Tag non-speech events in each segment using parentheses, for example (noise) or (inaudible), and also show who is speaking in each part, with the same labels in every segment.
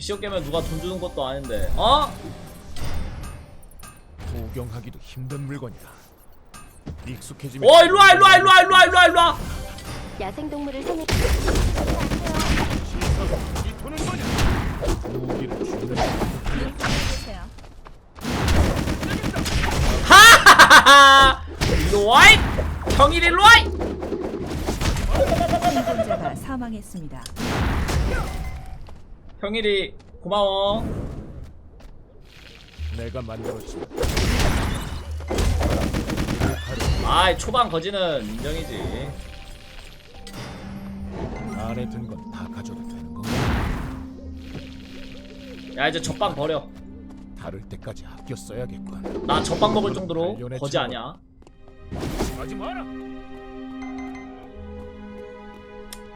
Speaker 1: 미션 깨면 누가 돈 주는 것도 아닌데 어?
Speaker 2: 구경하기도 힘든 물건이다. 익숙해지면
Speaker 1: 어 일로와 일로와 일로와 일로와 일로와 일로와
Speaker 3: 야생동물을 사냥
Speaker 2: 이 돈은 뭐냐? 무기를 주는
Speaker 1: 하하하하 일로와이 일로와이
Speaker 4: 생존자가 사망했습니다.
Speaker 1: 형일이 고마워
Speaker 2: 내가 만들었지.
Speaker 1: 아이 초반 거지는 인정이지
Speaker 2: 안에 든 건 다 가져도 되는 건가?
Speaker 1: 야 이제 젖빵 버려
Speaker 2: 다를 때까지 아껴 써야겠군.
Speaker 1: 나 젖빵 먹을 정도로 거지 아니야
Speaker 2: 하지 마라.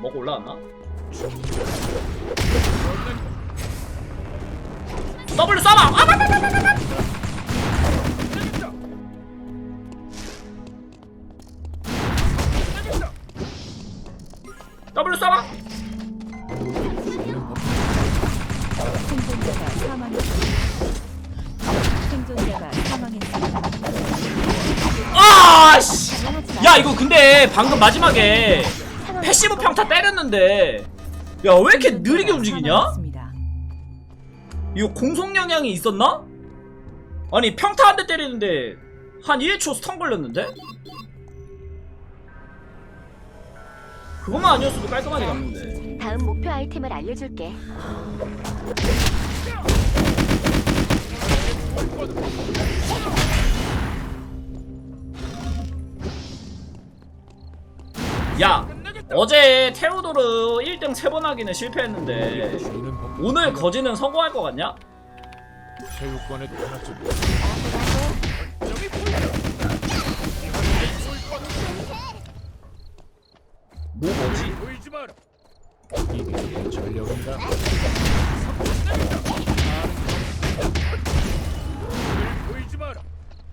Speaker 1: 먹고 올라왔나? W 쏴봐! 아, 아, 아, 아, 아, 아. W 쏴봐!
Speaker 4: 생존자가 사망했습니다. 생존자가 사망했습니다.
Speaker 1: 아, 씨! 야, 이거 근데 방금 마지막에 패시브 평타 때렸는데 야, 왜 이렇게 느리게 움직이냐?
Speaker 4: 사망했습니다.
Speaker 1: 이거 공속 영향이 있었나? 아니, 평타 한 대 때리는데 한 1초 스턴 걸렸는데? 그것만 아니었어도 깔끔하게 갔는데.
Speaker 3: 다음 목표 아이템을 알려줄게.
Speaker 1: 야, 어제 테오도르 1등 3번 하기는 실패했는데 오늘 거지는 성공할 것 같냐?
Speaker 2: 체육관에도 하나쯤
Speaker 1: 뭐 뭐지?
Speaker 2: 이게 내 전력인가?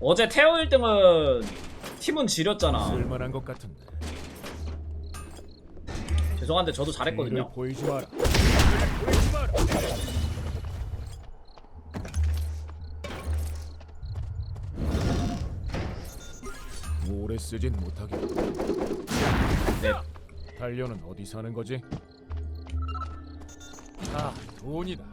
Speaker 1: 어제 테오 1등은 팀은 지렸잖아.
Speaker 2: 쓸만한 것 같은데.
Speaker 1: 죄송한데 저도 잘했거든요.
Speaker 2: 보이지 마라. 오래 쓰진 못하겠고
Speaker 1: 네.
Speaker 2: 단련은 어디 사는 거지? 아 돈이다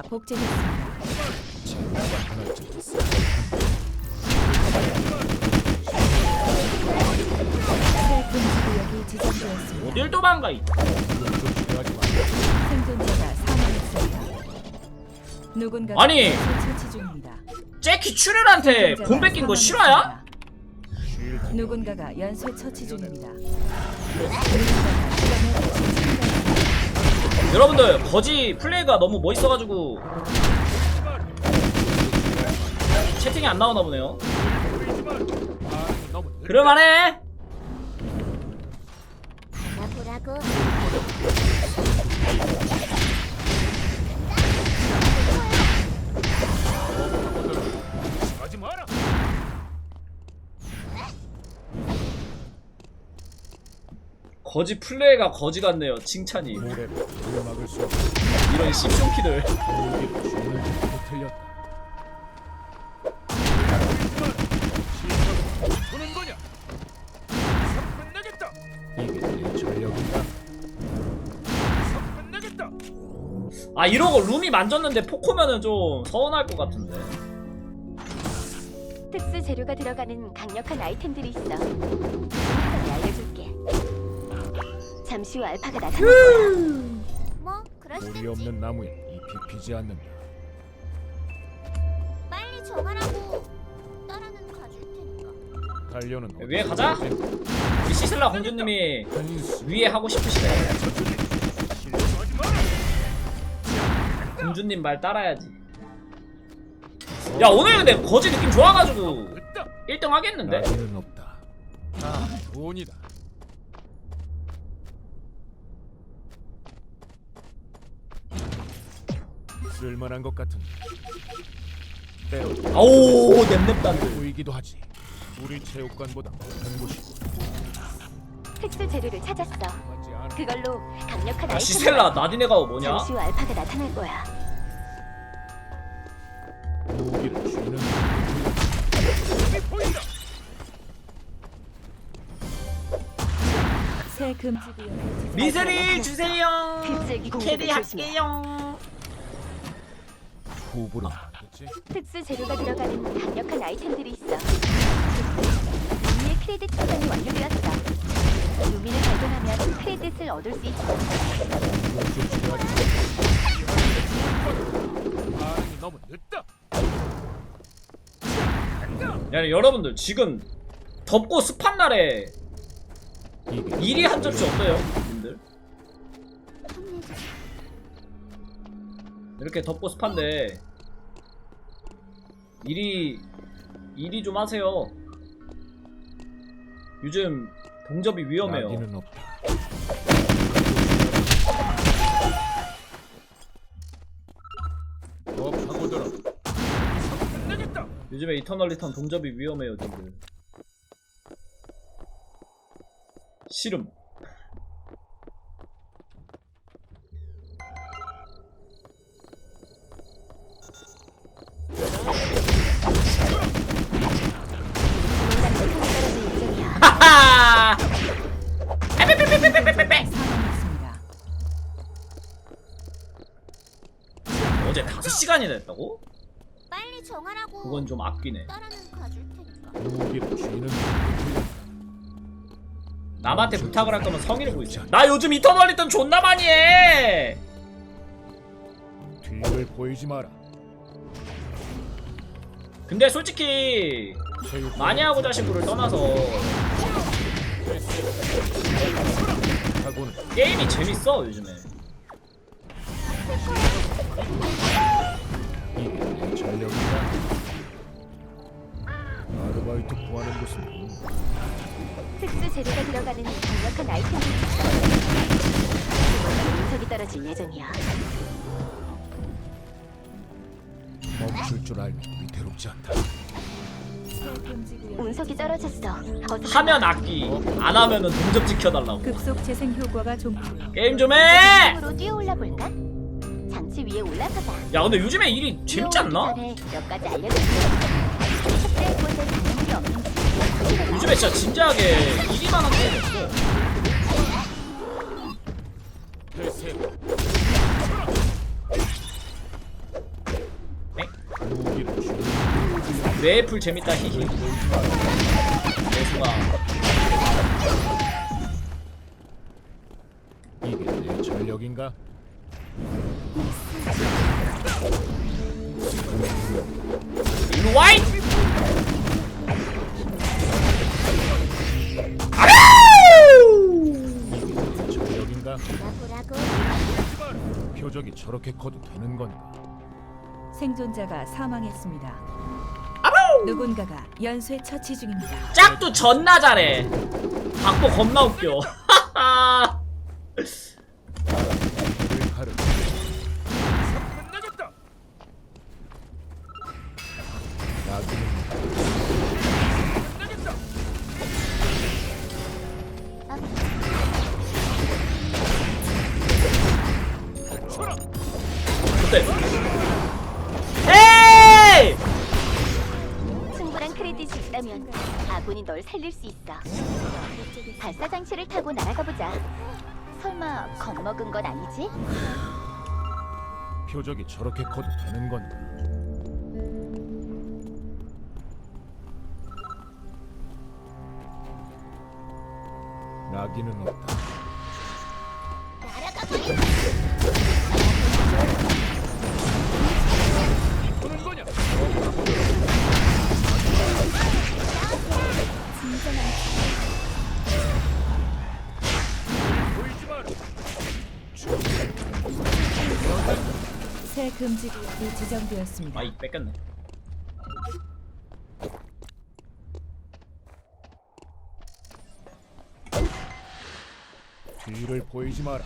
Speaker 4: 복제됐습니다. 새 금지 구역이 지정되었습니다.
Speaker 1: 어딜 도망가 이
Speaker 4: 생존자가 사망했습니다. 누군가
Speaker 1: 아니!
Speaker 4: 처치 중입니다.
Speaker 1: 제키 출혈한테
Speaker 4: 생존자가
Speaker 1: 공 뺏긴 거 실화야?
Speaker 4: 사망했습니다. 누군가가 연쇄 처치 중입니다. 누군가가 실험에 참가했습니다.
Speaker 1: 여러분들 거지 플레이가 너무 멋있어가지고 채팅이 안 나오나 보네요. 그럴만해.
Speaker 3: 보라고.
Speaker 2: 하지 마라
Speaker 1: 거지 플레이가 거지 같네요. 칭찬이.
Speaker 2: 수 없는
Speaker 1: 이런 씹쇼키들.
Speaker 2: 무기를 주는 것도 틀렸다 보는 거냐 끝나겠다 이게 내 전력인가 끝나겠다
Speaker 1: 아 이러고 룸이 만졌는데 포코면은 좀 서운할 것 같은데.
Speaker 3: 특수 재료가 들어가는 강력한 아이템들이 있어. 하나 알려줄게. 잠시 후 알파가 나타나. 뭐
Speaker 2: 물이 그러시겠지. 없는 나무엔 잎이 피지 않는다. 빨리 전화라고. 따라는 가줄 테니까. 달려는 네,
Speaker 1: 위에 가자. 시슬라 공주님이 위에 하고 싶으시대. 공주님 말 따라야지. 야 오늘 근데 거지 느낌 좋아가지고 1등 하겠는데?
Speaker 2: 아. 아, 돈이다. 쓸만한 것 같은데. 때로
Speaker 1: 아오 냅냅단들.
Speaker 2: 보이기도 하지. 우리 체육관보다 못한 곳이고
Speaker 3: 특수 재료를 찾았어.
Speaker 2: 맞지 않아.
Speaker 3: 그걸로 강력한
Speaker 1: 아
Speaker 3: 아이템을
Speaker 1: 시셀라 나디네가 뭐냐?
Speaker 3: 잠시 후 알파가 나타날 거야.
Speaker 2: 무기를 쥐는 보인다.
Speaker 4: 새 금지 구역에
Speaker 1: 미세리 주세요. 캐리
Speaker 3: 공격을 조심해.
Speaker 1: 할게요.
Speaker 2: 후보로 만겠지
Speaker 3: 특수 재료가 들어가는 강력한 아이템들이 있어. 루미의 크레딧 추천이 완료되었어. 루미를 발견하면 크레딧을 얻을 수 있어.
Speaker 2: 반응이 너무 늦다.
Speaker 1: 야 여러분들 지금 덥고 습한 날에 일이 한 접시 어때요? 이렇게 덥고 습한데 일이 일이 좀 하세요. 요즘 동접이 위험해요.
Speaker 2: 나비는 없다. 파고들어.
Speaker 1: 요즘에 이터널 리턴 동접이 위험해요, 님들. 싫음. 5시간이나 했다고?
Speaker 3: 빨리 정하라고.
Speaker 1: 그건 좀 아끼네.
Speaker 3: 따라는 가줄 테니까.
Speaker 2: 무기를 쥐는
Speaker 1: 남한테 부탁을 할 거면 성의를 보이자. 나 요즘 이터널 리턴 존나 많이 해!
Speaker 2: 뒤를 보이지 마라.
Speaker 1: 근데 솔직히
Speaker 2: 체육
Speaker 1: 마니하고 자식구를 떠나서
Speaker 2: 하고는
Speaker 1: 게임이 재밌어 요즘에.
Speaker 2: 전력이다. 아르바이트 구하는 곳은
Speaker 3: 특수 재료가 들어가는 강력한 아이템들이 있어. 조만간 운석이 떨어질 예정이야.
Speaker 2: 멈출 줄 알면 위태롭지 않다.
Speaker 3: 운석이 떨어졌어. 어서
Speaker 1: 하면 악기, 안 하면은 동접 지켜달라고.
Speaker 4: 급속 재생 효과가 종료되어
Speaker 1: 게임 좀 해!
Speaker 3: 으로 뛰어 올라 볼까? 장치 위에 올라서봐.
Speaker 1: 야 근데 요즘에 일이 재밌지 않나?
Speaker 3: 몇 가지 알려줄게. 곳에 없는지.
Speaker 1: 요즘에 진짜 진지하게 일이 많은 게임이 없어.
Speaker 2: 대세
Speaker 1: 엥?
Speaker 2: 무기를 쥐는
Speaker 1: 뇌풀 재밌다 히히.
Speaker 2: 커도 되는 건가?
Speaker 4: 생존자가 사망했습니다. 누군가가 연쇄 처치 중입니다.
Speaker 1: 짝도 존나 잘해. 박보 겁나 웃겨. (laughs)
Speaker 3: 살릴 수 있어. 발사 장치를 타고 날아가 보자. 설마 겁먹은 건 아니지?
Speaker 2: 표적이 저렇게 커도 되는 건가? 나기는 없다. 보는 거냐?
Speaker 4: 금지 구역이 지정되었습니다.
Speaker 1: 아이 뺏겼네
Speaker 2: 뒤를 보이지 마라.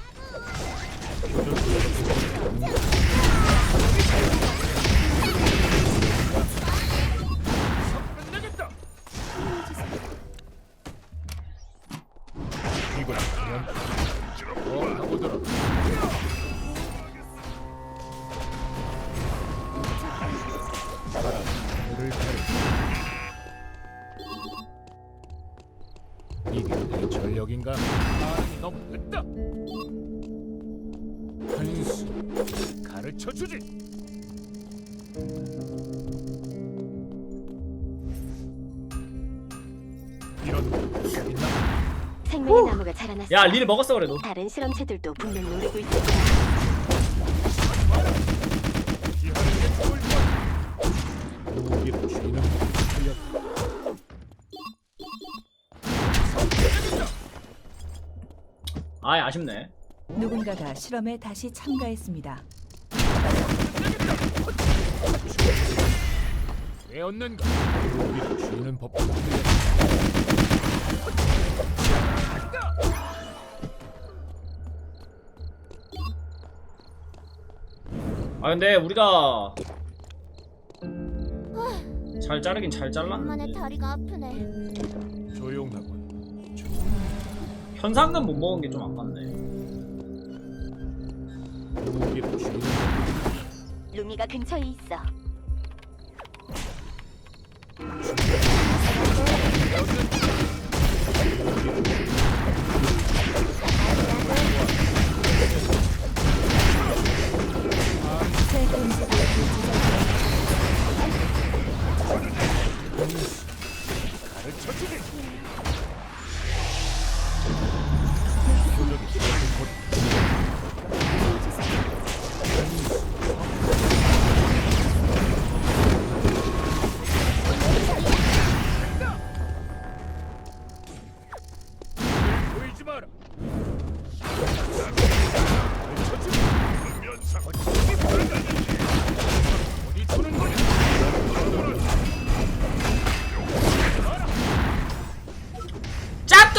Speaker 3: 자라났어.
Speaker 1: 야 릴 먹었어 그래도
Speaker 3: 다른 실험체들도 분명 노리고 있을 거야.
Speaker 2: 틀렸다.
Speaker 1: 아이 아쉽네
Speaker 4: 누군가가 실험에 다시 참가했습니다.
Speaker 2: 왜 얻는가? 쥐는 법도
Speaker 1: 아 근데 우리가 잘 자르긴 잘 잘랐는데
Speaker 3: 다리가 아프네.
Speaker 2: 조용하군. 조-
Speaker 1: 현상금 못 먹은 게 좀 아깝네.
Speaker 3: 루미가 근처에 있어.
Speaker 4: 구역
Speaker 2: 가르쳐 주지.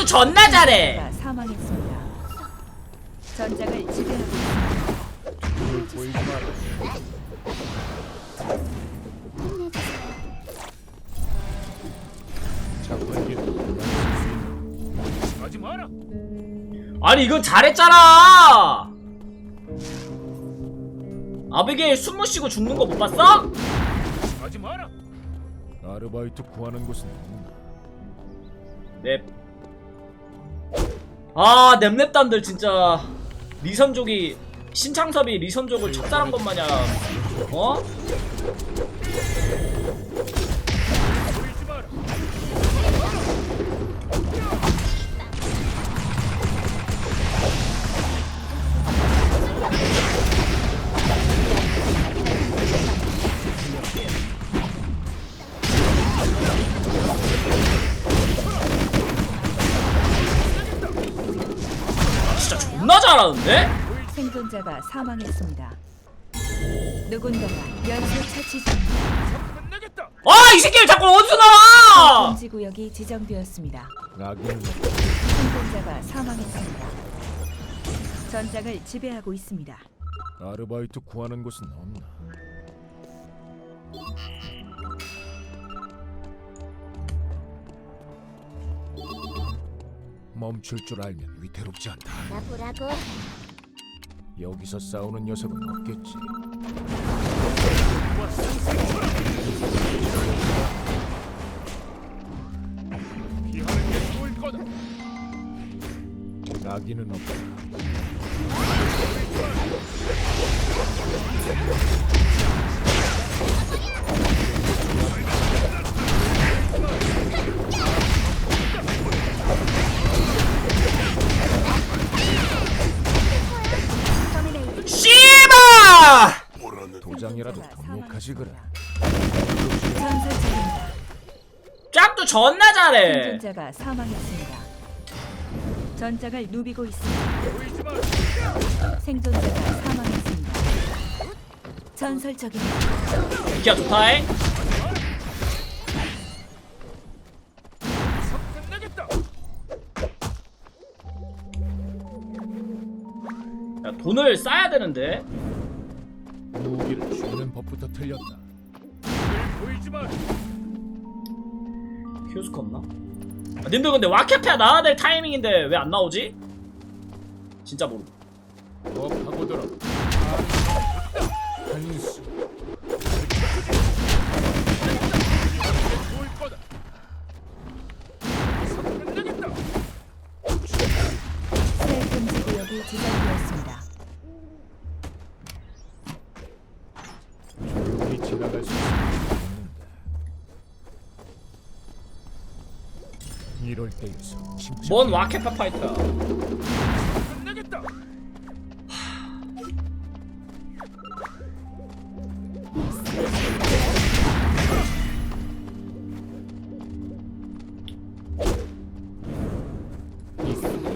Speaker 1: 존나 잘해
Speaker 4: 가 사망했습니다. 전장을 지배하고
Speaker 2: 하지 마라.
Speaker 1: 아니 이거 잘했잖아 아비게일 숨못 쉬고 죽는 거 못 봤어?
Speaker 2: 하지 마라. 아르바이트 구하는 곳은?
Speaker 1: 넵. 아 넵넵단들 진짜 리선족이 신창섭이 리선족을 첫사랑 것 마냥 어? 존나 잘하는데?
Speaker 4: 생존자가 사망했습니다. 누군가가 연쇄 처치 중입니다.
Speaker 1: 아 이 새끼를 자꾸 어디서 나와!
Speaker 4: 금지 구역이 지정되었습니다. 생존자가 사망했습니다. 전장을 지배하고 있습니다.
Speaker 2: 아르바이트 구하는 곳은 없나? 멈출 줄 알면 위태롭지 않다.
Speaker 3: 나 보라고.
Speaker 2: 여기서 싸우는 녀석은 없겠지. 피하는 게 좋을 거다. 낙인은 없다. 등록하지 그래.
Speaker 4: 중입니다.
Speaker 1: 짝도 존나 잘해
Speaker 4: 생존자가 사망했습니다. 전장을 누비고 있습니다. 생존자가 사망했습니다. 전설적입니다.
Speaker 1: 기아 좋다잉. 야 돈을 쌓아야 되는데
Speaker 2: 무기를 법부터 틀렸다. 늘 보이지 마.
Speaker 1: 키오스크 없나? 아, 님들 근데 와케페아 나와야 될 타이밍인데 왜 안 나오지? 진짜 모르
Speaker 2: 더 파고들어. 한수.
Speaker 1: 뭔 와케페아 파이터야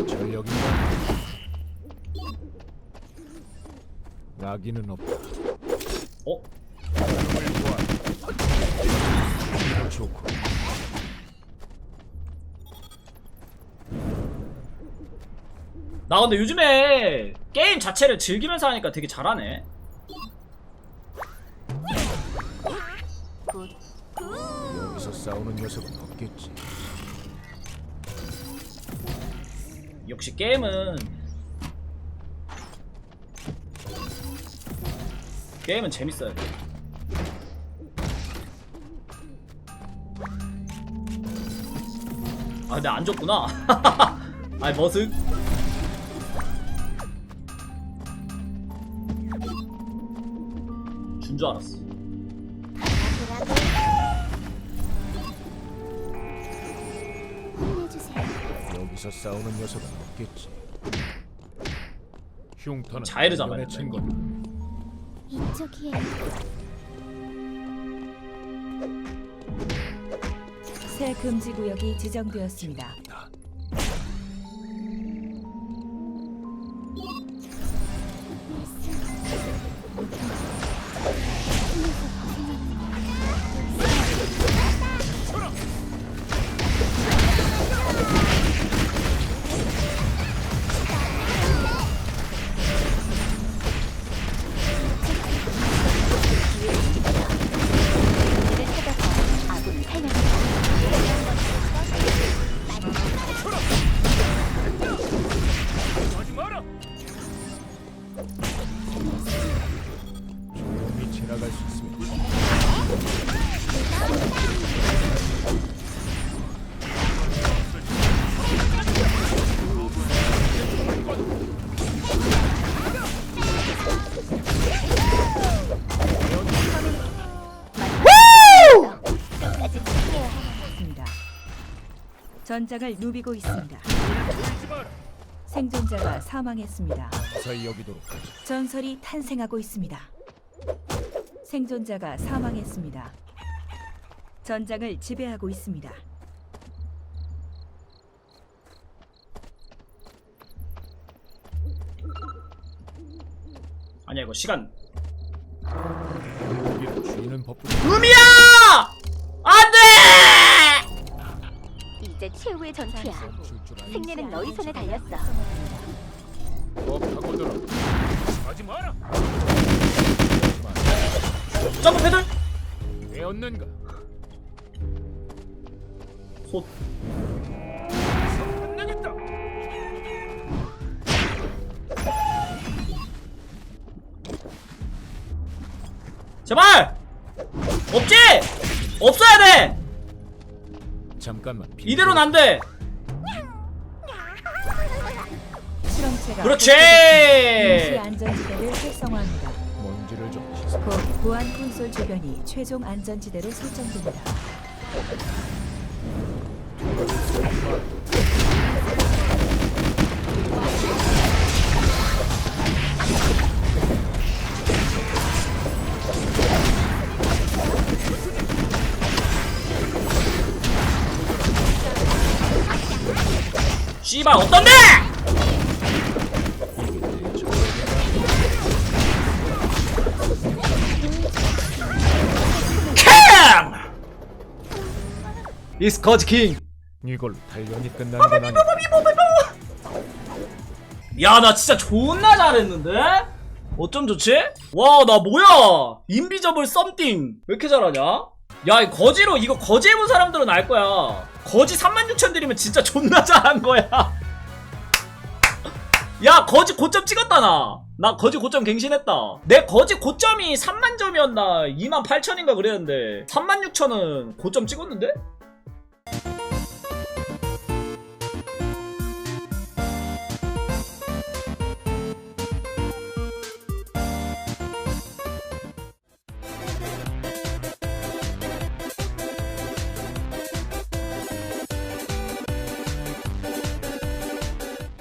Speaker 2: 전력인가? 낙이는 없다.
Speaker 1: 나 근데 요즘에 게임 자체를 즐기면서 하니까 되게 잘하네
Speaker 2: 여기서 싸우는 녀석은 없겠지.
Speaker 1: 역시 게임은 게임은 재밌어야 돼 아, 근데 안 줬구나. (laughs) 아이, 머쓱. 준 줄 알았어.
Speaker 2: 여기서 싸우는 녀석은 없겠지. 흉터는
Speaker 1: 자해를 잡아야 된다,
Speaker 2: 친구.
Speaker 3: 이쪽이에요.
Speaker 4: 새 금지 구역이 지정되었습니다. 전장을 누비고 있습니다. 생존자가 사망했습니다.
Speaker 2: 무사히 여기도록 하지.
Speaker 4: 전설이 탄생하고 있습니다. 생존자가 사망했습니다. 전장을 지배하고 있습니다.
Speaker 1: 아니야, 이거 시간. 음이야!
Speaker 3: 이제 최후의 전투야. 승리는 너희 손에 달렸어.
Speaker 2: 더 파고들어. 하지 마라.
Speaker 1: 점프 패들!
Speaker 2: 되었는가?
Speaker 1: 소,
Speaker 2: 끝나겠다.
Speaker 1: 제발! 없지! 없어야 돼!
Speaker 2: 잠깐만.
Speaker 1: 이대로는 안 돼!
Speaker 4: 실험체가
Speaker 1: 그렇지!
Speaker 4: 임시 안전지대를 활성화합니다.
Speaker 2: 먼지를 좀 씻어.
Speaker 4: 곧 보안 콘솔 주변이 최종 안전지대로 설정됩니다.
Speaker 1: 씨발 어떤데?
Speaker 2: 캥!
Speaker 1: 이스커즈 킹
Speaker 2: 이걸로 단련이 끝나는 건 아니
Speaker 1: 야나 진짜 존나 잘했는데? 어쩜 좋지? 와 나 뭐야 인비저블 썸띵 왜 이렇게 잘하냐? 야 거지로 이거 거지 해본 사람들은 알 거야 거지 36,000 드리면 진짜 존나 잘한 거야 야 거지 고점 찍었다 나. 나 거지 고점 갱신했다. 내 거지 고점이 3만 점이었나 2만 8천인가 그랬는데 3만 6천은 고점 찍었는데?